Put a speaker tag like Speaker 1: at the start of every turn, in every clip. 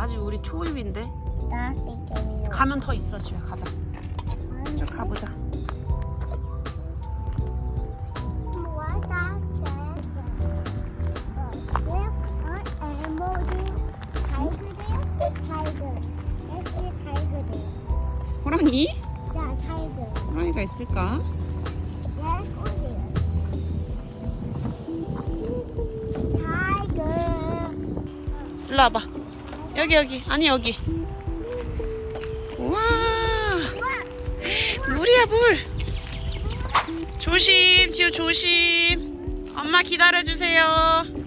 Speaker 1: 아직 우리 초입인데. 가면 더 있어 지우야 가자 쭉 가보자. 호랑이?
Speaker 2: 자 타이거.
Speaker 1: 호랑이가 있을까? 일로 와봐 여기 여기. 아니 여기. 우와. 물이야 물. 조심 지우 조심. 엄마 기다려주세요.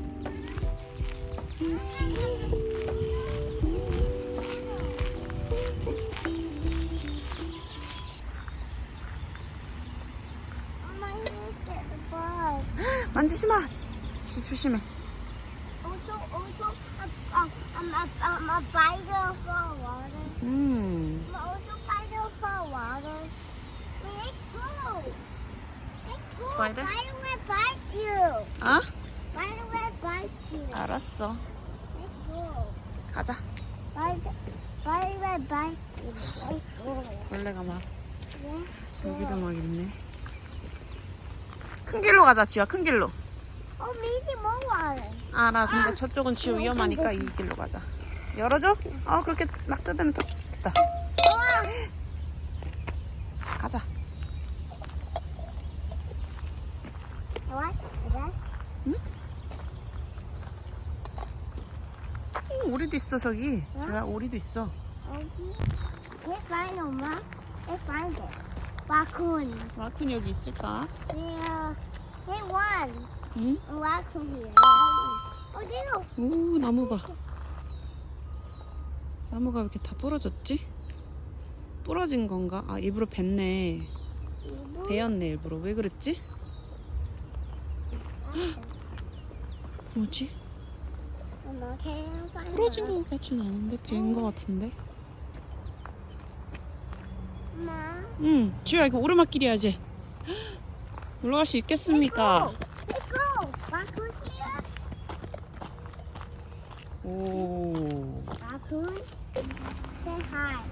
Speaker 1: 만지지 마. 조심해.
Speaker 2: Also, also, um, um, um, a spider for water.
Speaker 1: 음
Speaker 2: Um, also, spider for water. Let's go. Let's go.
Speaker 1: Spider?
Speaker 2: Spider will bite you.
Speaker 1: 어?
Speaker 2: Spider will bite you.
Speaker 1: 알았어
Speaker 2: Let's go.
Speaker 1: 가자
Speaker 2: Spider, spider will bite you. Let's go.
Speaker 1: 벌레가 막 여기도
Speaker 2: go.
Speaker 1: 막 있네 큰 길로 가자 지우야 큰 길로
Speaker 2: Oh, maybe more water.
Speaker 1: 알아 근데 저쪽은 지우 위험하니까 이 길로 가자 열어줘? 어 그렇게 막 뜯으면 또 됐다
Speaker 2: Oh,
Speaker 1: 가자?
Speaker 2: What?
Speaker 1: 오, 오리도 있어 저기 지우야 오리도 있어
Speaker 2: Okay. Let's find Oma. Let's find it. Raccoon.
Speaker 1: 라쿤 여기 있을까?
Speaker 2: Yeah. Hey, one.
Speaker 1: 응?
Speaker 2: Here. Oh, dear.
Speaker 1: 오 나무 봐 나무가 왜 이렇게 다 부러졌지? 부러진 건가? 아 일부러 뱄네 베었네 일부러 왜 그랬지? 뭐지? 부러진? 거 같진 않은데 벤거 같은데
Speaker 2: Oma.
Speaker 1: 응 지우야 이거 오르막길이야 이제 올라갈 수 있겠습니까?
Speaker 2: Let's go. Raccoon here.
Speaker 1: 오
Speaker 2: Raccoon. Say hi.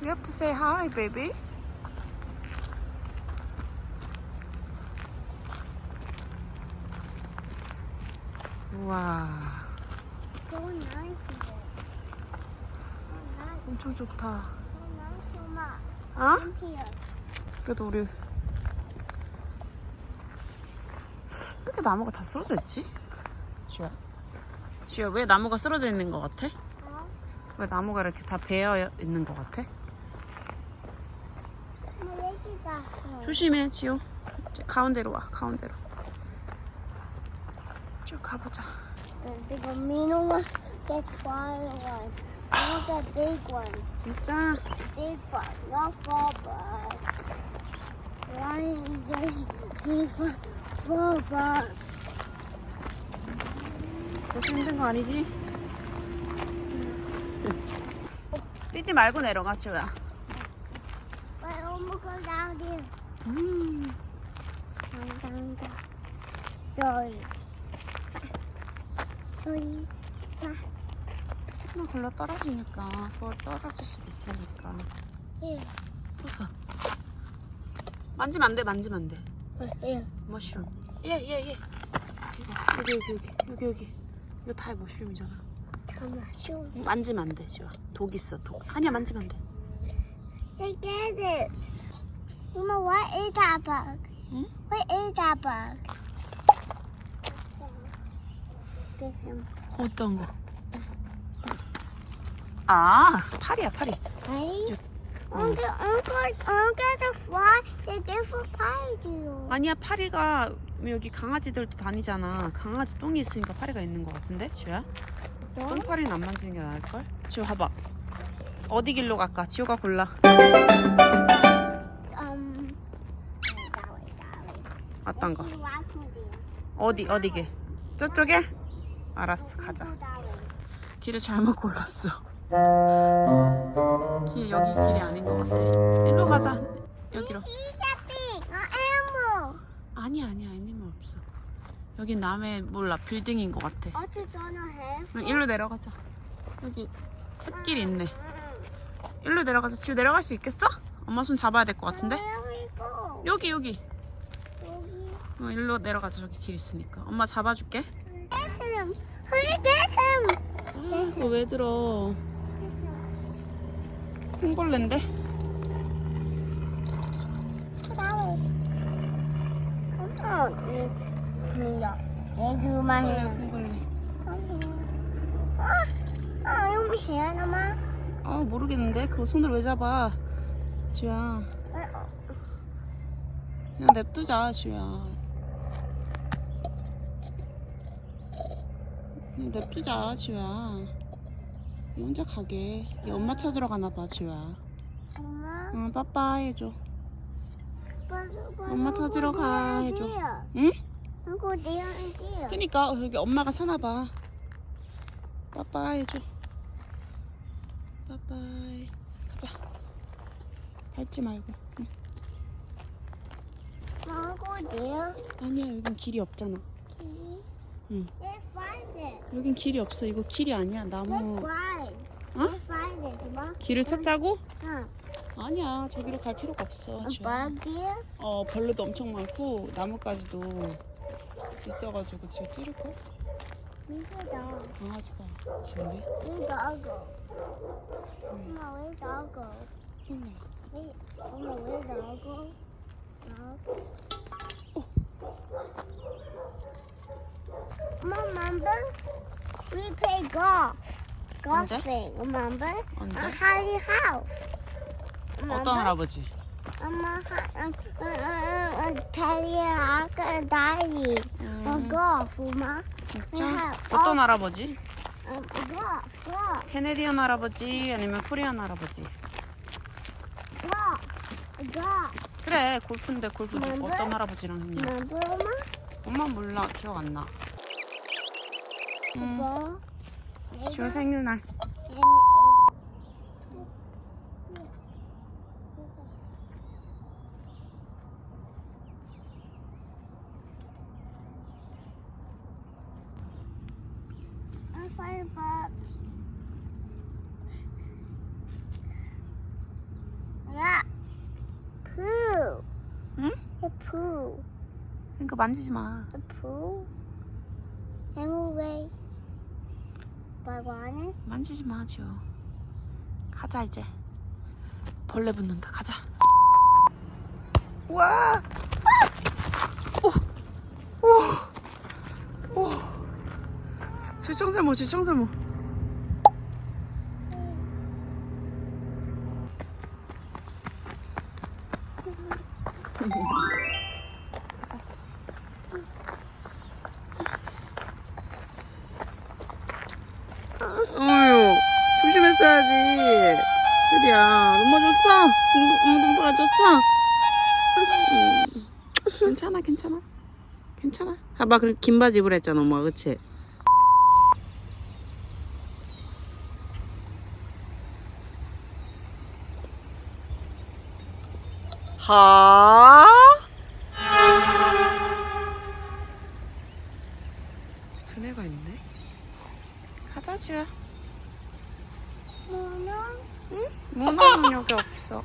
Speaker 1: You have to say hi, baby. 우와,
Speaker 2: So nice here. So nice.
Speaker 1: 엄청 좋다. 어?
Speaker 2: Here.
Speaker 1: 그래도 우리 왜 이렇게 나무가 다 쓰러져 있지? 쥐야, 쥐야 왜 나무가 쓰러져 있는 것 같아?
Speaker 2: 어?
Speaker 1: 왜 나무가 이렇게 다 베어 있는 것 같아?
Speaker 2: 엄마 여기다. 어.
Speaker 1: 조심해, 지호. 이제 가운데로 와, 가운데로. 쭉 가보자.
Speaker 2: 이거 민호가 small one. I want the big one.
Speaker 1: 진짜
Speaker 2: Big one, not four bucks. Why is it big for four bucks?
Speaker 1: 그래서 힘든 거 아니지? 뛰지 말고 내려가,
Speaker 2: go down here.
Speaker 1: 음,
Speaker 2: down. Sorry. Sorry.
Speaker 1: 조금만 걸려 떨어지니까 그거 떨어질 수도 있으니까.
Speaker 2: Here.
Speaker 1: 벗어. 만지면 안 돼, 만지면 안 돼.
Speaker 2: Here.
Speaker 1: 머쉬룸. 예, 예, 예. 여기, 여기, 여기, 여기, 여기. 이거 다 머쉬룸이잖아.
Speaker 2: 잠깐만, show.
Speaker 1: 만지면 안 돼, 지호야. 독 있어, 독. 아니야, 만지면 안 돼.
Speaker 2: Hey, get it. Mama, what is that bug?
Speaker 1: Hmm?
Speaker 2: What is that bug? Get him.
Speaker 1: 어떤 거? 아, 파리야, 파리.
Speaker 2: Right?
Speaker 1: 어.
Speaker 2: Uncle, uncle, uncle, the fly, the different pie
Speaker 1: 아니야 파리가 여기 강아지들도 다니잖아 강아지 똥이 있으니까 파리가 있는 것 같은데 지호야? 똥파리는 안 만지는 게 나을걸? 지호 봐봐 어디 길로 갈까? 지호가 골라
Speaker 2: way.
Speaker 1: 어떤 거? 어디 어디게? 저쪽에? 알았어 가자. 길을 잘못 골랐어 길 여기 길이 아닌 것 같아 일로 가자 여기로 아니야 아니야 애니멀 없어 여긴 남의 몰라 빌딩인 것 같아
Speaker 2: have?
Speaker 1: 응, 일로 내려가자. 여기 샛길 있네. 일로 내려가자. 지우 내려갈 수 있겠어? 엄마 손 잡아야 될 것 같은데?
Speaker 2: 이거.
Speaker 1: 여기 여기.
Speaker 2: 여기.
Speaker 1: 어, 일로 내려가자. 저기 길 있으니까. 엄마 잡아줄게.
Speaker 2: 대슴. 헐 대슴. 대슴.
Speaker 1: 너왜 들어? 홍벌레인데?
Speaker 2: 나무. 아,
Speaker 1: 모르겠는데 그거 손을 왜 잡아?
Speaker 2: 어,
Speaker 1: 그냥 냅두자 지우야. 그냥 냅두자. 얘 혼자 가게. 얘 엄마 찾으러 가나 봐 지우야.
Speaker 2: 엄마.
Speaker 1: 응 빠빠이 해줘.
Speaker 2: 엄마
Speaker 1: 찾으러 가, 해줘. 응?
Speaker 2: 내.
Speaker 1: 그니까 여기 엄마가 사나 봐. 빠빠이 해줘. 빠빠이. 가자. 밟지 말고. 응. 아니야 여긴 길이 없잖아. 응.
Speaker 2: Let's find it.
Speaker 1: 여긴 길이 없어. 이거 길이 아니야. 나무.
Speaker 2: find.
Speaker 1: 어?
Speaker 2: Let's find it, 엄마.
Speaker 1: 길을 찾자고?
Speaker 2: 응.
Speaker 1: 아니야. 저기로 갈 필요가 없어.
Speaker 2: 아,
Speaker 1: 지우야.
Speaker 2: 버기야?
Speaker 1: 어 벌레도 엄청 많고 나무까지도 있어가지고 지금 찌를걸?
Speaker 2: 이거다.
Speaker 1: 강아지가 지는데?
Speaker 2: 이거. 엄마 왜 나고?
Speaker 1: 몰라.
Speaker 2: 왜 엄마 왜? 나고.
Speaker 1: 어.
Speaker 2: 엄마 remember? We play golf. Golfing, remember?
Speaker 1: 언제?
Speaker 2: Uh, Harry house.
Speaker 1: 어떤 할아버지?
Speaker 2: 엄마 하, 음, 음, 음, 음, 달리하고 다리. 어,
Speaker 1: 음,
Speaker 2: golf, 엄마.
Speaker 1: 진짜?
Speaker 2: 어.
Speaker 1: 어떤 할아버지?
Speaker 2: 음, golf, golf,
Speaker 1: 캐네디언 할아버지 아니면 코리안 할아버지?
Speaker 2: golf, golf.
Speaker 1: 그래 골프인데 골프
Speaker 2: 뭔데?
Speaker 1: 어떤 할아버지랑 했냐?
Speaker 2: remember, 엄마?
Speaker 1: 엄마 몰라 기억 안 나. 음,
Speaker 2: 뭐?
Speaker 1: 지우 생일날.
Speaker 2: I find bugs. Yeah. Poo.
Speaker 1: 응?
Speaker 2: The poo.
Speaker 1: 그러니까 만지지 마.
Speaker 2: The poo. Anyway. By one.
Speaker 1: 만지지 마 지우. 가자 이제. 벌레 붙는다. 가자. 우와. 오. 오. 오. 질청세모 질청세모. 괜찮아, 괜찮아. 괜찮아. 봐봐, 그긴 바지 입으라 했잖아, 엄마, 그치? 하? 그네가 있네. 가자, 지우야.
Speaker 2: 뭐는?
Speaker 1: 문어는 여기 없어.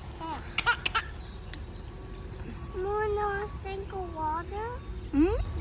Speaker 1: Moon, no, sink of water? Hmm?